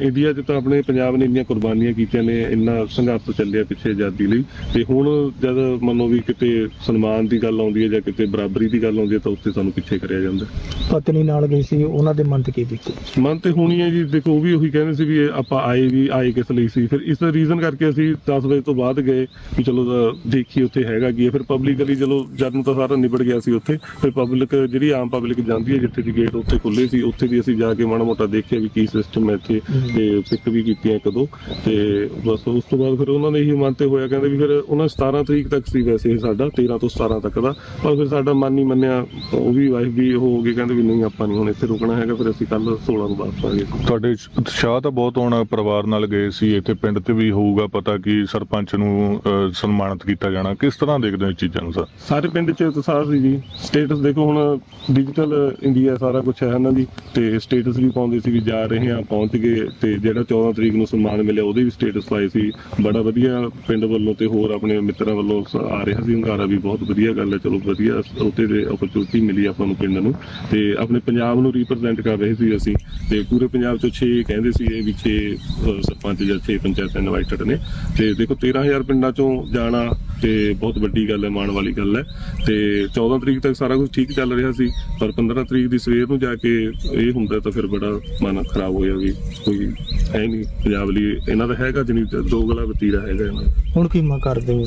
ਇੰਡੀਆ 'ਚ ਤਾਂ ਆਪਣੇ ਪੰਜਾਬ ਨੇ ਇੰਨੀਆਂ ਕੁਰਬਾਨੀਆਂ ਕੀਤੀਆਂ ਨੇ ਇੰਨਾ ਸੰਘਰਸ਼ ਚੱਲਿਆ ਪਿੱਛੇ ਆਜ਼ਾਦੀ ਲਈ। ਤੇ ਹੁਣ ਜਦ ਮੰਨੋ ਵੀ ਕਿਤੇ ਸਨਮਾਨ ਦੀ ਗੱਲ ਆਉਂਦੀ ਹੈ ਜਾਂ ਕਿਤੇ ਬਰਾਬਰੀ ਦੀ ਗੱਲ ਆਉਂਦੀ ਹੈ ਤਾਂ ਉੱਥੇ ਸਾਨੂੰ ਪਿੱਛੇ ਕਰਿਆ ਜਾਂਦਾ ਪਤਨੀ ਨਾਲ ਗਈ ਸੀ ਉਹਨਾਂ ਦੇ ਮਨ ਤੇ ਕੀ ਬੀਤੀ ਮਨ ਤੇ ਹੋਣੀ ਹੈ ਜੀ, ਦੇਖੋ, ਉਹ ਵੀ ਉਹੀ ਕਹਿੰਦੇ ਸੀ ਵੀ ਇਹ ਆਪਾਂ ਆਏ ਵੀ, ਆਏ ਕਿਸ ਲਈ ਸੀ। ਫਿਰ ਇਸ ਰੀਜ਼ਨ ਕਰਕੇ ਅਸੀਂ 10 ਵਜੇ ਤੋਂ ਬਾਅਦ ਗਏ ਵੀ ਚਲੋ ਤਾਂ ਦੇਖੀ ਉੱਥੇ ਹੈਗਾ ਕੀ ਹੈ। ਫਿਰ ਪਬਲਿਕਲੀ ਚਲੋ, ਜਦ ਨੂੰ ਤਾਂ ਸਾਰਾ ਨਿਬੜ ਗਿਆ ਸੀ ਉੱਥੇ, ਫਿਰ ਪਬਲਿਕ ਜਿਹੜੀ ਆਮ ਪਬਲਿਕ ਜਾਂਦੀ ਹੈ ਜਿੱਥੇ ਦੀ ਗੇਟ ਉੱਥੇ ਖੁੱਲੇ ਸੀ, ਉੱਥੇ ਵੀ ਅਸੀਂ ਜਾ ਕੇ ਮਾੜਾ ਮੋਟਾ ਦੇਖਿਆ ਵੀ ਕੀ ਸਿਸਟਮ ਹੈ ਇੱਥੇ ਤੇ ਪਿਕ ਵੀ ਕੀਤੀਆਂ ਇੱਕ ਦੋ ਤੇ ਬਸ ਉਸ ਤੋਂ ਬਾਅਦ ਫਿਰ ਉਹਨਾਂ ਨੇ ਇਹੀ ਮਨ ਤੇ ਹੋਇਆ, ਕਹਿੰਦੇ ਵੀ ਫਿਰ ਉਹਨਾਂ 17 ਤਰੀਕ ਤੱਕ ਸੀ ਵੈਸੇ ਇਹ ਸਾਡਾ 13 ਤੋਂ 17 ਤੱਕ ਦਾ। ਪਰ ਫਿਰ ਸਾਡਾ ਮਨ ਨਹੀਂ ਮੰਨਿਆ, ਉਹ ਵੀ ਵਾਈਫ ਵੀ ਉਹ ਹੋ ਗਏ, ਕਹਿੰਦੇ ਵੀ ਨਹੀਂ, ਆਪਾਂ ਨਹੀਂ ਹੁਣ ਇੱਥੇ ਰੁਕਣਾ ਹੈਗਾ, ਫਿਰ ਅਸੀਂ ਕੱਲ 16 ਨੂੰ ਵਾਪਸ ਆ ਗਏ। ਤੁਹਾਡੇ ਉਤਸ਼ਾਹ ਤਾਂ ਬਹੁਤ ਹੋਣਾ ਪਰਿਵਾਰ ਨਾਲ ਗਏ ਸੀ, ਇੱਥੇ ਪਿੰਡ ਤੇ ਵੀ ਹੋਊਗਾ ਪਤਾ ਕਿ ਸਰਪੰਚ ਨੂੰ ਸਨਮਾਨਿਤ ਕੀਤਾ ਜਾਣਾ। ਕਿਸ ਤਰ੍ਹਾਂ ਦੇਖਦੇ ਹੋ ਚੀਜ਼ਾਂ ਨੂੰ ਸਰ? ਸਾਰੇ ਪਿੰਡ 'ਚ ਉਤਸ਼ਾਹ ਸੀ ਜੀ। ਸਟੇਟਸ ਦੇਖੋ ਹੁਣ ਡਿਜੀਟਲ ਇੰਡੀਆ ਸਾਰਾ ਕੁਝ ਹੈ ਇਹਨਾਂ ਦੀ, ਤੇ ਸਟੇਟਸ ਵੀ ਪਾਉਂਦੇ ਸੀ ਵੀ ਜਾ ਰਹੇ ਹਾਂ, ਪਹੁੰਚ ਗਏ, ਤੇ ਜਿਹੜਾ 14 ਤਰੀਕ ਨੂੰ ਸਨਮਾਨ ਮਿਲਿਆ ਉਹਦੇ ਵੀ ਸਟੇਟਸ ਲਾਏ ਸੀ। ਬੜਾ ਵਧੀਆ ਪਿੰਡ ਵੱਲੋਂ ਤੇ ਹੋਰ ਆਪਣੇ ਮਿੱਤਰਾਂ ਵੱਲੋਂ ਆ ਰਿਹਾ ਸੀ, ਹੰਗਾਰਾ ਵੀ ਬਹੁਤ ਵਧੀਆ ਗੱਲ ਹੈ, ਚਲੋ ਵਧੀਆ ਉੱਤੇ ਦੇ ਓਪਰਚੁਨਿਟੀ ਮਿਲੀ ਆਪਾਂ ਨੂੰ ਪਿੰਡ ਨੂੰ, ਤੇ ਆਪਣੇ ਪੰਜਾਬ ਨੂੰ ਰਿਪਰੈਜ਼ੈਂਟ ਕਰ ਰਹੇ ਸੀ ਅਸੀਂ, ਤੇ ਪੂਰੇ ਪੰਜਾਬ ਚੋਂ 6 ਕਹਿੰਦੇ ਸੀ, ਇਹ ਵੀ 6 ਸਰਪੰਚ ਜਾਂ 6 ਪੰਚਾਇਤਾਂ ਇਨਵਾਈਟਡ ਨੇ। ਤੇ ਦੇਖੋ 13000 ਪਿੰਡਾਂ ਚੋਂ ਜਾਣਾ ਤੇ ਬਹੁਤ ਵੱਡੀ ਗੱਲ ਹੈ, ਮਾਣ ਵਾਲੀ ਗੱਲ ਹੈ। ਤੇ 14 ਤਰੀਕ ਤੱਕ ਸਾਰਾ ਕੁਝ ਠੀਕ ਚੱਲ ਰਿਹਾ ਸੀ, ਪਰ 15 ਤਰੀਕ ਦੀ ਸਵੇਰ ਨੂੰ ਜਾ ਕੇ ਇਹ ਹੁੰਦਾ ਤਾਂ ਫਿਰ ਬੜਾ ਮਨ ਖਰਾਬ ਹੋਇਆ ਵੀ ਕੋਈ ਹੈ ਨਹੀਂ ਪੰਜਾਬ ਲਈ। ਇਹਨਾਂ ਦਾ ਹੈਗਾ ਜਨੀ ਦੋ ਗਲਾ ਵਤੀਰਾ ਹੈਗਾ ਇਹਨਾਂ ਦਾ। ਹੁਣ ਕੀ ਮੰਗ ਕਰਦੇ ਹੋ?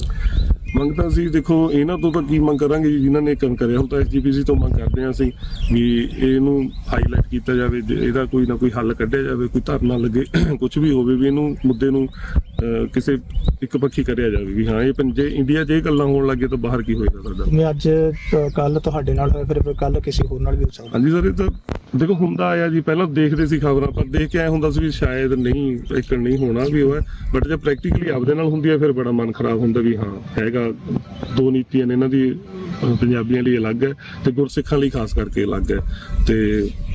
ਮੰਗ ਤਾਂ ਅਸੀਂ ਦੇਖੋ ਇਹਨਾਂ ਤੋਂ ਤਾਂ ਕੀ ਮੰਗ ਕਰਾਂਗੇ ਜੀ, ਜਿਨ੍ਹਾਂ ਨੇ ਕੰਮ ਕਰਿਆ। ਹੁਣ ਤਾਂ ਐਸਜੀਪੀਸੀ ਤੋਂ ਮੰਗ ਕਰਦੇ ਹਾਂ ਅਸੀਂ ਵੀ ਇਹਨੂੰ ਹਾਈਲਾਈਟ ਕੀਤਾ ਜਾਵੇ ਇਹਦਾ ਕੋਈ ਨਾ ਕੋਈ ਹੱਲ ਕੱਢਿਆ ਜਾਵੇ ਕੋਈ ਧਰਨਾ ਲੱਗੇ ਕੁਝ ਵੀ ਹੋਵੇ ਵੀ ਇਹਨੂੰ ਮੁੱਦੇ ਨੂੰ ਕਿਸੇ ਇੱਕ ਪੱਖੀ ਕਰਿਆ ਜਾਵੇ ਵੀ ਹਾਂ ਇਹ ਪੰਜੇ ਇੰਡੀਆ 'ਚ ਇਹ ਗੱਲਾਂ ਹੋਣ ਲੱਗੇ ਤਾਂ ਬਾਹਰ ਕੀ ਹੋਏਗਾ ਸਾਡਾ? ਜਿਵੇਂ ਅੱਜ ਕੱਲ ਤੁਹਾਡੇ ਨਾਲ ਹੋਇਆ ਫਿਰ ਕੱਲ ਕਿਸੇ ਹੋਰ ਨਾਲ ਵੀ ਹੋ ਸਕਦਾ। ਹਾਂਜੀ ਸਰ ਇਹ ਤਾਂ ਦੇਖੋ ਹੁੰਦਾ ਆਇਆ ਜੀ ਪਹਿਲਾਂ ਦੇਖਦੇ ਸੀ ਖਬਰਾਂ ਪਰ ਦੇਖ ਕੇ ਆਏ ਹੁੰਦਾ ਸੀ ਵੀ ਸ਼ਾਇਦ ਨਹੀਂ ਇੱਕ ਨਹੀਂ ਹੋਣਾ ਵੀ ਉਹ ਹੈ। ਬਟ ਜੇ ਪ੍ਰੈਕਟੀਕਲੀ ਆਪਦੇ ਨਾਲ ਹੁੰਦੀ ਹੈ ਫਿਰ ਬੜਾ ਮਨ ਖਰਾਬ ਹੁੰਦਾ ਵੀ ਹਾਂ ਹੈਗਾ। ਦੋ ਨੀਤੀਆਂ ਨੇ ਇਹਨਾਂ ਦੀ ਪੰਜਾਬੀਆਂ ਲਈ ਅਲੱਗ ਹੈ ਤੇ ਗੁਰਸਿੱਖਾਂ ਲਈ ਖਾਸ ਕਰਕੇ ਅਲੱਗ ਹੈ। ਤੇ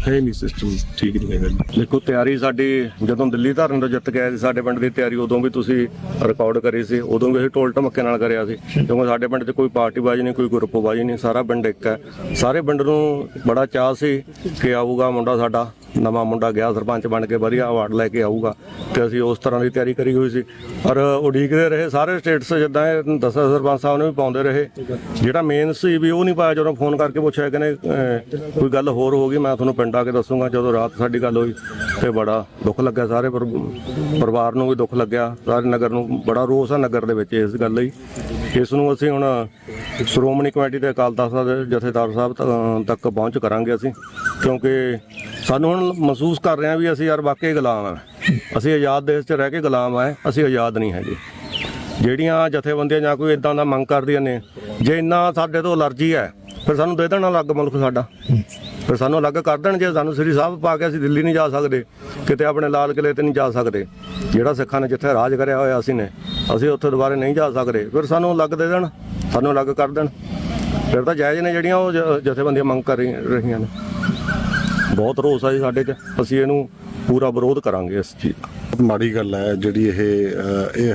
ਹੈ ਨਹੀਂ ਸਿਸਟਮ ਠੀਕ ਨਹੀਂ ਹੈਗਾ ਦੇਖੋ ਤਿਆਰੀ ਸਾਡੀ ਜਦੋਂ ਦਿੱਲੀ ਧਰਨ ਤੋਂ ਜਿੱਤ ਆਏ ਸੀ ਸਾਡੇ ਪਿੰਡ ਦੀ ਤਿਆਰੀ ਉਦੋਂ ਵੀ ਤੁਸੀਂ ਰਿਕਾਰਡ ਕਰੀ ਸੀ ਉਦੋਂ ਵੀ ਅਸੀਂ ਢੋਲ ਢਮੱਕੇ ਨਾਲ ਕਰਿਆ ਸੀ। ਕਿਉਂਕਿ ਸਾਡੇ ਪਿੰਡ 'ਚ ਕੋਈ ਪਾਰਟੀ ਬਾਜੀ ਨਹੀਂ ਕੋਈ ਗਰੁੱਪ ਬਾਜੀ ਨਹੀਂ ਸਾਰਾ ਪਿੰਡ ਇੱਕ ਹੈ। ਸਾਰੇ ਪਿੰਡ ਨੂੰ ਬੜਾ ਚਾਅ ਸੀ ਕਿ ਆਊਗਾ ਮੁੰਡਾ ਸਾਡਾ। ਨਵਾਂ ਮੁੰਡਾ ਗਿਆ ਸਰਪੰਚ ਬਣ ਕੇ ਵਧੀਆ ਅਵਾਰਡ ਲੈ ਕੇ ਆਊਗਾ ਤੇ ਅਸੀਂ ਉਸ ਤਰ੍ਹਾਂ ਦੀ ਤਿਆਰੀ ਕਰੀ ਹੋਈ ਸੀ। ਔਰ ਉਡੀਕਦੇ ਰਹੇ ਸਾਰੇ ਸਟੇਟਸ ਜਿੱਦਾਂ ਇਹ ਦੱਸਿਆ ਸਰਪੰਚ ਸਾਹਿਬ ਨੇ ਵੀ ਪਾਉਂਦੇ ਰਹੇ। ਜਿਹੜਾ ਮੇਨ ਸੀ ਵੀ ਉਹ ਨਹੀਂ ਪਾਇਆ ਜਦੋਂ ਫੋਨ ਕਰਕੇ ਪੁੱਛਿਆ ਕਿ ਅਹ, ਕੋਈ ਗੱਲ ਹੋਰ ਹੋ ਗਈ ਮੈਂ ਤੁਹਾਨੂੰ ਪਿੰਡ ਆ ਕੇ ਦੱਸੂਗਾ ਜਦੋਂ ਰਾਤ ਸਾਡੀ ਗੱਲ ਹੋਈ ਤੇ ਬੜਾ ਦੁੱਖ ਲੱਗਿਆ ਸਾਰੇ ਪਰ- ਪਰਿਵਾਰ ਨੂੰ ਵੀ ਦੁੱਖ ਲੱਗਿਆ। ਸਾਰੇ ਨਗਰ ਨੂੰ ਬੜਾ ਰੋਸ ਆ ਨਗਰ ਦੇ ਵਿੱਚ ਇਸ ਗੱਲ ਲਈ। ਇਸ ਨੂੰ ਅਸੀਂ ਹੁਣ ਸ਼੍ਰੋਮਣੀ ਕਮੇਟੀ ਦੇ ਅਕਾਲ ਤਖਤ ਜਥੇਦਾਰ ਸਾਹਿਬ ਤੱਕ ਪਹੁੰਚ ਕਰਾਂਗੇ ਅਸੀਂ ਕਿਉਂਕਿ ਸਾਨੂੰ ਹੁਣ ਮਹਿਸੂਸ ਕਰ ਰਹੇ ਹਾਂ ਵੀ ਅਸੀਂ ਯਾਰ ਵਾਕਈ ਗੁਲਾਮ ਆ ਅਸੀਂ ਆਜ਼ਾਦ ਦੇਸ਼ 'ਚ ਰਹਿ ਕੇ ਗੁਲਾਮ ਆ ਅਸੀਂ ਆਜ਼ਾਦ ਨਹੀਂ ਹੈਗੇ। ਜਿਹੜੀਆਂ ਜਥੇਬੰਦੀਆਂ ਜਾਂ ਕੋਈ ਇਦਾਂ ਦਾ ਮੰਗ ਕਰਦੀਆਂ ਨੇ, ਜੇ ਇੰਨਾ ਸਾਡੇ ਤੋਂ ਅਲਰਜੀ ਹੈ, ਫਿਰ ਸਾਨੂੰ ਦੇ ਦੇਣਾ ਅਲੱਗ ਮੁਲਕ ਸਾਡਾ। ਫਿਰ ਸਾਨੂੰ ਅਲੱਗ ਕਰ ਦੇਣ, ਜੇ ਸਾਨੂੰ ਸ੍ਰੀ ਸਾਹਿਬ ਪਾ ਕੇ ਅਸੀਂ ਦਿੱਲੀ ਨਹੀਂ ਜਾ ਸਕਦੇ, ਕਿਤੇ ਆਪਣੇ ਲਾਲ ਕਿਲੇ ਤੇ ਨਹੀਂ ਜਾ ਸਕਦੇ। ਜਿਹੜਾ ਸਿੱਖਾਂ ਨੇ ਜਿੱਥੇ ਰਾਜ ਕਰਿਆ ਹੋਇਆ ਅਸੀਂ ਨੇ, ਅਸੀਂ ਉੱਥੇ ਦੁਬਾਰੇ ਨਹੀਂ ਜਾ ਸਕਦੇ। ਫਿਰ ਸਾਨੂੰ ਅਲੱਗ ਦੇ ਦੇਣ, ਸਾਨੂੰ ਅਲੱਗ ਕਰ ਦੇਣ। ਫਿਰ ਤਾਂ ਜਾਇਜ਼ ਨੇ ਜਿਹੜੀਆਂ ਉਹ ਜ- ਜਥੇਬੰਦੀਆਂ ਮੰਗ ਕਰ ਰਹੀਆਂ ਨੇ। ਬਹੁਤ ਰੋਸ ਆ ਜੀ ਸਾਡੇ 'ਚ। ਅਸੀਂ ਇਹਨੂੰ ਪੂਰਾ ਵਿਰੋਧ ਕਰਾਂਗੇ ਇਸ ਚੀਜ਼ ਦਾ। ਮਾੜੀ ਗੱਲ ਹੈ ਜਿਹੜੀ ਇਹ ਇਹ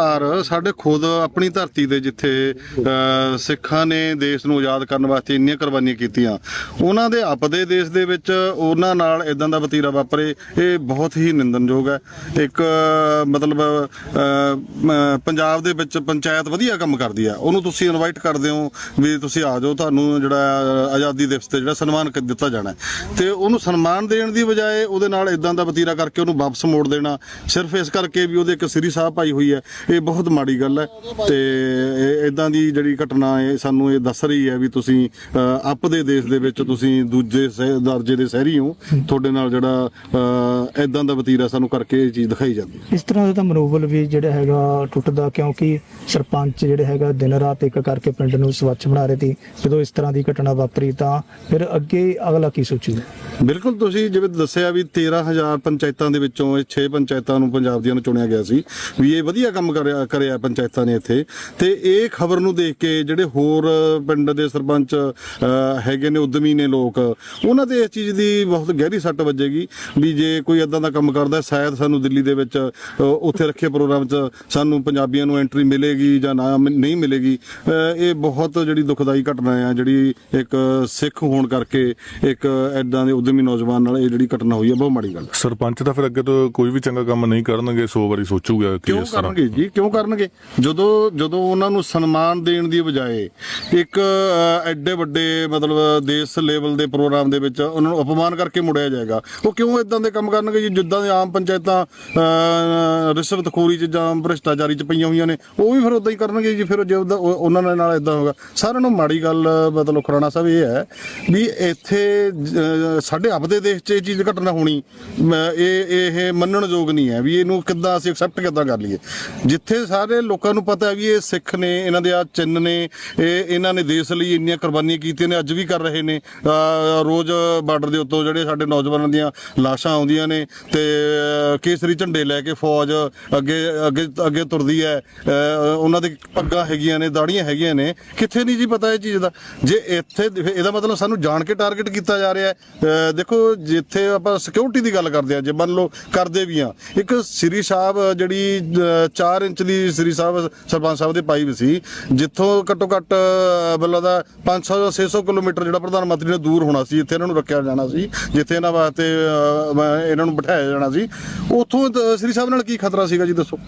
ਸਾਡੇ ਖੁਦ ਆਪਣੀ ਧਰਤੀ ਤੇ ਜਿੱਥੇ ਸਿੱਖਾਂ ਨੇ ਦੇਸ਼ ਨੂੰ ਆਜ਼ਾਦ ਕਰਨ ਵਾਸਤੇ ਇੰਨੀਆਂ ਕੁਰਬਾਨੀਆਂ ਕੀਤੀਆਂ, ਉਹਨਾਂ ਦੇ ਆਪਦੇ ਦੇਸ਼ ਦੇ ਵਿੱਚ ਉਹਨਾਂ ਨਾਲ ਇਦਾਂ ਦਾ ਵਤੀਰਾ ਵਾਪਰੇ, ਇਹ ਬਹੁਤ ਹੀ ਨਿੰਦਨਯੋਗ ਹੈ। ਇੱਕ, ਮਤਲਬ ਪੰਜਾਬ ਦੇ ਵਿੱਚ ਪੰਚਾਇਤ ਵਧੀਆ ਕੰਮ ਕਰਦੀ ਆ ਉਹਨੂੰ ਤੁਸੀਂ ਇਨਵਾਈਟ ਕਰਦੇ ਹੋ ਵੀ ਤੁਸੀਂ ਆ ਜਾਓ, ਤੁਹਾਨੂੰ ਜਿਹੜਾ, ਆਜ਼ਾਦੀ ਦਿਵਸ ਤੇ ਜਿਹੜਾ ਸਨਮਾਨ ਦਿੱਤਾ ਜਾਣਾ ਹੈ। ਤੇ ਉਹਨੂੰ ਸਨਮਾਨ ਦੇਣ ਦੀ ਬਜਾਏ ਉਹਦੇ ਨਾਲ ਇਦਾਂ ਦਾ ਵਤੀਰਾ ਕਰਕੇ ਉਹਨੂੰ ਵਾਪਸ ਮੋੜ ਦੇਣਾ, ਸਿਰਫ ਇਸ ਕਰਕੇ ਵੀ ਉਹਦੇ ਇੱਕ ਸ੍ਰੀ ਸਾਹਿਬ ਪਾਈ ਹੋਈ ਹੈ। ਇਹ ਬਹੁਤ ਮਾੜੀ ਗੱਲ ਹੈ ਤੇ ਇਦਾਂ ਦੀ ਜਿਹੜੀ ਘਟਨਾ ਹੈ ਸਾਨੂੰ ਇਹ ਦੱਸ ਰਹੀ ਹੈ ਵੀ ਤੁਸੀਂ ਅ, ਆਪਦੇ ਦੇਸ਼ ਦੇ ਵਿੱਚ ਤੁਸੀਂ ਦੂਜੇ ਦਰਜੇ ਦੇ ਸ਼ਹਿਰੀ ਹੋ। ਤੁਹਾਡੇ ਨਾਲ ਜਿਹੜਾ ਇਦਾਂ ਦਾ ਵਤੀਰਾ ਸਾਨੂੰ ਕਰਕੇ ਇਹ ਚੀਜ਼ ਦਿਖਾਈ ਜਾਂਦੀ ਹੈ। ਇਸ ਤਰ੍ਹਾਂ ਦਾ ਤਾਂ ਮਨੋਬਲ ਵੀ ਜਿਹੜਾ ਹੈਗਾ ਟੁੱਟਦਾ ਕਿਉਂਕਿ ਸਰਪੰਚ ਜਿਹੜੇ ਹੈਗਾ ਦਿਨ ਰਾਤ ਇੱਕ ਕਰਕੇ ਪਿੰਡ ਨੂੰ ਸਵੱਛ ਬਣਾ ਰਹੇ ਸੀ। ਜਦੋਂ ਇਸ ਤਰ੍ਹਾਂ ਦੀ ਘਟਨਾ ਵਾਪਰੀ ਤਾਂ ਫਿਰ ਅੱਗੇ ਅਗਲਾ ਕੀ ਸੋਚੂਗਾ ਬਿਲਕੁਲ ਤੁਸੀਂ ਜਿਵੇਂ ਦੱਸਿਆ ਵੀ 13000 ਪੰਚਾਇਤਾਂ ਦੇ ਵਿੱਚੋਂ ਇਹ 6 ਪੰਚਾਇਤਾਂ ਨੂੰ ਪੰਜਾਬ ਦੀਆਂ ਨੂੰ ਚੁਣਿਆ ਗਿਆ ਸੀ ਵੀ ਇਹ ਵਧੀਆ ਕੰਮ ਕਰਿਆ ਕਰਿਆ ਪੰਚਾਇਤਾਂ ਨੇ ਇੱਥੇ। ਤੇ ਇਹ ਖਬਰ ਨੂੰ ਦੇਖ ਕੇ ਜਿਹੜੇ ਹੋਰ ਪਿੰਡ ਦੇ ਸਰਪੰਚ ਹੈਗੇ ਨੇ ਉਦਮੀ ਨੇ ਲੋਕ ਉਹਨਾਂ ਤੇ ਇਸ ਚੀਜ਼ ਦੀ ਬਹੁਤ ਗਹਿਰੀ ਸੱਟ ਵੱਜੇਗੀ ਵੀ ਜੇ ਕੋਈ ਇਦਾਂ ਦਾ ਕੰਮ ਕਰਦਾ ਸ਼ਾਇਦ ਸਾਨੂੰ ਦਿੱਲੀ ਦੇ ਵਿੱਚ ਉੱਥੇ ਰੱਖੇ ਪ੍ਰੋਗਰਾਮ 'ਚ ਸਾਨੂੰ ਪੰਜਾਬੀਆਂ ਨੂੰ ਐਂਟਰੀ ਮਿਲੇਗੀ ਜਾਂ ਨਾ ਨਹੀਂ ਮਿਲੇਗੀ। ਇਹ ਬਹੁਤ ਜਿਹੜੀ ਦੁਖਦਾਈ ਘਟਨਾ ਹੈ ਜਿਹੜੀ ਇੱਕ ਸਿੱਖ ਹੋਣ ਕਰਕੇ ਇੱਕ ਐਦਾਂ ਦੇ ਉਦਮੀ ਨੌਜਵਾਨ ਨਾਲ ਇਹ ਜਿਹੜੀ ਘਟਨਾ ਹੋਈ ਹੈ ਬਹੁਤ ਮਾੜੀ ਗੱਲ। ਸਰਪੰਚ ਤਾਂ ਫਿਰ ਅੱਗੇ ਤੋਂ ਕੋਈ ਵੀ ਚੰਗਾ ਕੰਮ ਨਹੀਂ ਕਰਨਗੇ ਸੋ ਵਾਰੀ ਸੋਚੂਗਾ ਕਿ ਇਸ ਤਰ੍ਹਾਂ ਕਰਨਗੇ ਕਿਉਂ ਕਰਨਗੇ? ਜਦੋਂ ਜਦੋਂ ਉਹਨਾਂ ਨੂੰ ਸਨਮਾਨ ਦੇਣ ਦੀ ਬਜਾਏ ਇੱਕ ਐਡੇ ਵੱਡੇ ਮਤਲਬ ਦੇਸ਼ ਲੈਵਲ ਦੇ ਪ੍ਰੋਗਰਾਮ ਦੇ ਵਿੱਚ ਉਹਨਾਂ ਨੂੰ ਅਪਮਾਨ ਕਰਕੇ ਮੁੜਿਆ ਜਾਏਗਾ, ਉਹ ਕਿਉਂ ਇਦਾਂ ਦੇ ਕੰਮ ਕਰਨਗੇ ਜੀ? ਜਿੱਦਾਂ ਦੇ ਆਮ ਪੰਚਾਇਤਾਂ ਰਿਸ਼ਵਤਖੋਰੀ ਚ ਜਾਂ ਭ੍ਰਿਸ਼ਟਾਚਾਰੀ ਚ ਪਈਆਂ ਹੋਈਆਂ ਨੇ, ਉਹ ਵੀ ਫਿਰ ਉਦਾਂ ਹੀ ਕਰਨਗੇ ਜੀ, ਫਿਰ ਜੇ ਉਹਦਾ- ਉਹਨਾਂ ਦੇ ਨਾਲ ਇਦਾਂ ਹੋਗਾ। ਸਾਰਿਆਂ ਨੂੰ ਮਾੜੀ ਗੱਲ, ਮਤਲਬ ਖੁਰਾਣਾ ਸਾਹਿਬ ਇਹ ਹੈ ਵੀ ਇੱਥੇ ਸਾਡੇ ਆਪਦੇ ਦੇਸ਼ 'ਚ ਇਹ ਚੀਜ਼ ਘਟਨਾ ਹੋਣੀ ਇਹ ਇਹ ਮੰਨਣਯੋਗ ਨਹੀਂ ਹੈ ਵੀ ਇਹਨੂੰ ਕਿੱਦਾਂ ਅਸੀਂ ਐਕਸੈਪਟ ਕਿੱਦਾਂ ਕਰ ਲਈਏ। ਜਿੱਥੇ ਸਾਰੇ ਲੋਕਾਂ ਨੂੰ ਪਤਾ ਹੈ ਵੀ ਇਹ ਸਿੱਖ ਨੇ, ਇਹਨਾਂ ਦੇ ਆ ਚਿੰਨ ਨੇ, ਇਹ ਇਹਨਾਂ ਨੇ ਦੇਸ਼ ਲਈ ਇੰਨੀਆਂ ਕੁਰਬਾਨੀਆਂ ਕੀਤੀਆਂ ਨੇ, ਅੱਜ ਵੀ ਕਰ ਰਹੇ ਨੇ। ਰੋਜ਼ ਬਾਰਡਰ ਦੇ ਉੱਤੋਂ ਜਿਹੜੇ ਸਾਡੇ ਨੌਜਵਾਨਾਂ ਦੀਆਂ ਲਾਸ਼ਾਂ ਆਉਂਦੀਆਂ ਨੇ ਤੇ ਕੇਸਰੀ ਝੰਡੇ ਲੈ ਕੇ ਫੌਜ ਅੱਗੇ ਅੱਗੇ ਅੱਗੇ ਤੁਰਦੀ ਹੈ। ਉਹਨਾਂ ਦੇ ਪੱਗਾਂ ਹੈਗੀਆਂ ਨੇ ਦਾੜੀਆਂ ਹੈਗੀਆਂ ਨੇ। ਕਿੱਥੇ ਨਹੀਂ ਜੀ ਪਤਾ ਇਹ ਚੀਜ਼ ਦਾ? ਜੇ ਇੱਥੇ, ਇਹਦਾ ਮਤਲਬ ਸਾਨੂੰ ਜਾਣ ਕੇ ਟਾਰਗੇਟ ਕੀਤਾ ਜਾ ਰਿਹਾ ਹੈ। ਦੇਖੋ, ਜਿੱਥੇ ਆਪਾਂ ਸਿਕਿਉਰਿਟੀ ਦੀ ਗੱਲ ਕਰਦੇ ਆ ਜੇ ਮੰਨ ਲਓ ਕਰਦੇ ਵੀ ਆ ਇੱਕ ਸ੍ਰੀ ਸਾਹਿਬ ਜਿਹੜੀ ਚਾਰ 4 ਇੰਚ ਦੀ ਸ੍ਰੀ ਸਾਹਿਬ, ਸਰਪੰਚ ਸਾਹਿਬ ਦੇ ਪਾਈ ਵੀ ਸੀ, ਜਿੱਥੋਂ ਘੱਟੋ ਘੱਟ ਬੱਲਾ ਦਾ 500 ਜਾਂ 600 ਕਿਲੋਮੀਟਰ ਜਿਹੜਾ ਪ੍ਰਧਾਨ ਮੰਤਰੀ ਨੇ ਦੂਰ ਹੋਣਾ ਸੀ ਜਿੱਥੇ ਇਹਨਾਂ ਨੂੰ ਰੱਖਿਆ ਜਾਣਾ ਸੀ, ਜਿੱਥੇ ਇਹਨਾਂ ਵਾਸਤੇ ਇਹਨਾਂ ਨੂੰ ਬਿਠਾਇਆ ਜਾਣਾ ਸੀ। ਉੱਥੋਂ ਸ੍ਰੀ ਸਾਹਿਬ ਨਾਲ ਕੀ ਖਤਰਾ ਸੀਗਾ ਜੀ ਦੱਸੋ?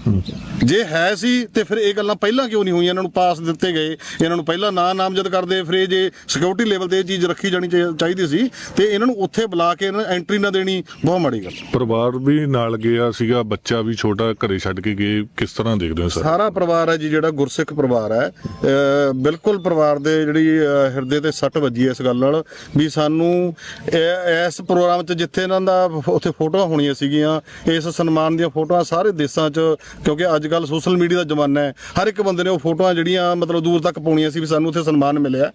ਜੇ ਹੈ ਸੀ ਤੇ ਫਿਰ ਇਹ ਗੱਲਾਂ ਪਹਿਲਾਂ ਕਿਉਂ ਨਹੀਂ ਹੋਈਆਂ? ਇਹਨਾਂ ਨੂੰ ਪਾਸ ਦਿੱਤੇ ਗਏ, ਇਹਨਾਂ ਨੂੰ ਪਹਿਲਾਂ ਨਾ ਨਾਮਜ਼ਦ ਕਰਦੇ, ਫਿਰ ਇਹ ਜੇ ਸਿਕਿਉਰਿਟੀ ਲੈਵਲ ਤੇ ਇਹ ਚੀਜ਼ ਰੱਖੀ ਜਾਣੀ ਚਾਹੀ- ਚਾਹੀਦੀ ਸੀ, ਤੇ ਇਹਨਾਂ ਨੂੰ ਉੱਥੇ ਬੁਲਾ ਕੇ ਇਹਨਾਂ ਐਂਟਰੀ ਨਾ ਦੇਣੀ, ਬਹੁਤ ਮਾੜੀ ਗੱਲ। ਪਰਿਵਾਰ ਵੀ ਨਾਲ ਗਿਆ ਸੀਗਾ, ਬੱਚਾ ਵੀ ਛੋਟਾ ਘਰੇ ਛੱਡ ਕੇ ਗਏ, ਕਿਸ ਤਰ੍ਹਾਂ ਦੇਖਦੇ ਹੋ ਸਰ? ਸਾਰਾ ਪਰਿਵਾਰ ਹੈ ਜੀ ਜਿਹੜਾ ਗੁਰਸਿੱਖ ਪਰਿਵਾਰ ਹੈ। ਬਿਲਕੁਲ ਪਰਿਵਾਰ ਦੇ ਜਿਹੜੀ ਹਿਰਦੇ ਤੇ ਸੱਟ ਵੱਜੀ ਇਸ ਗੱਲ ਨਾਲ। ਵੀ ਸਾਨੂੰ ਇਸ ਪ੍ਰੋਗਰਾਮ 'ਚ ਜਿੱਥੇ ਇਹਨਾਂ ਦਾ ਉੱਥੇ ਫੋਟੋਆਂ ਹੋਣੀਆਂ ਸੀਗੀਆਂ ਇਸ ਸਨਮਾਨ ਦੀਆਂ ਫੋਟੋਆਂ ਸਾਰੇ ਦੇਸ਼ਾਂ 'ਚ ਕਿਉਂਕਿ ਅੱਜ ਕੱਲ ਸੋਸ਼ਲ ਮੀਡੀਆ ਦਾ ਜ਼ਮਾਨਾ ਹੈ। ਹਰ ਇੱਕ ਬੰਦੇ ਨੇ ਉਹ ਫੋਟੋਆਂ ਜਿਹੜੀਆਂ ਮਤਲਬ ਦੂਰ ਤੱਕ ਪਾਉਣੀਆਂ ਸੀ ਵੀ ਸਾਨੂੰ ਉੱਥੇ ਸਨਮਾਨ ਮਿਲਿਆ।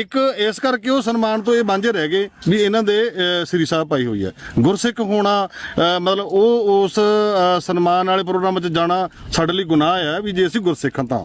ਇੱਕ ਇਸ ਕਰਕੇ ਉਹ ਸਨਮਾਨ ਤੋਂ ਇਹ ਵਾਂਝੇ ਰਹਿ ਗਏ ਵੀ ਇਹਨਾਂ ਦੇ ਸ੍ਰੀ ਸਾਹਿਬ ਪਾਈ ਹੋਈ ਹੈ। ਗੁਰਸਿੱਖ ਹੋਣਾ ਅਹ, ਮਤਲਬ ਉਹ ਉਸ ਸਨਮਾਨ ਵਾਲੇ ਪ੍ਰੋਗਰਾਮ 'ਚ ਜਾਣਾ ਸਾਡੇ ਲਈ ਗੁਨਾਹ ਹੈ ਵੀ ਜੇ ਅਸੀਂ ਗੁਰਸਿੱਖ ਹਾਂ ਤਾਂ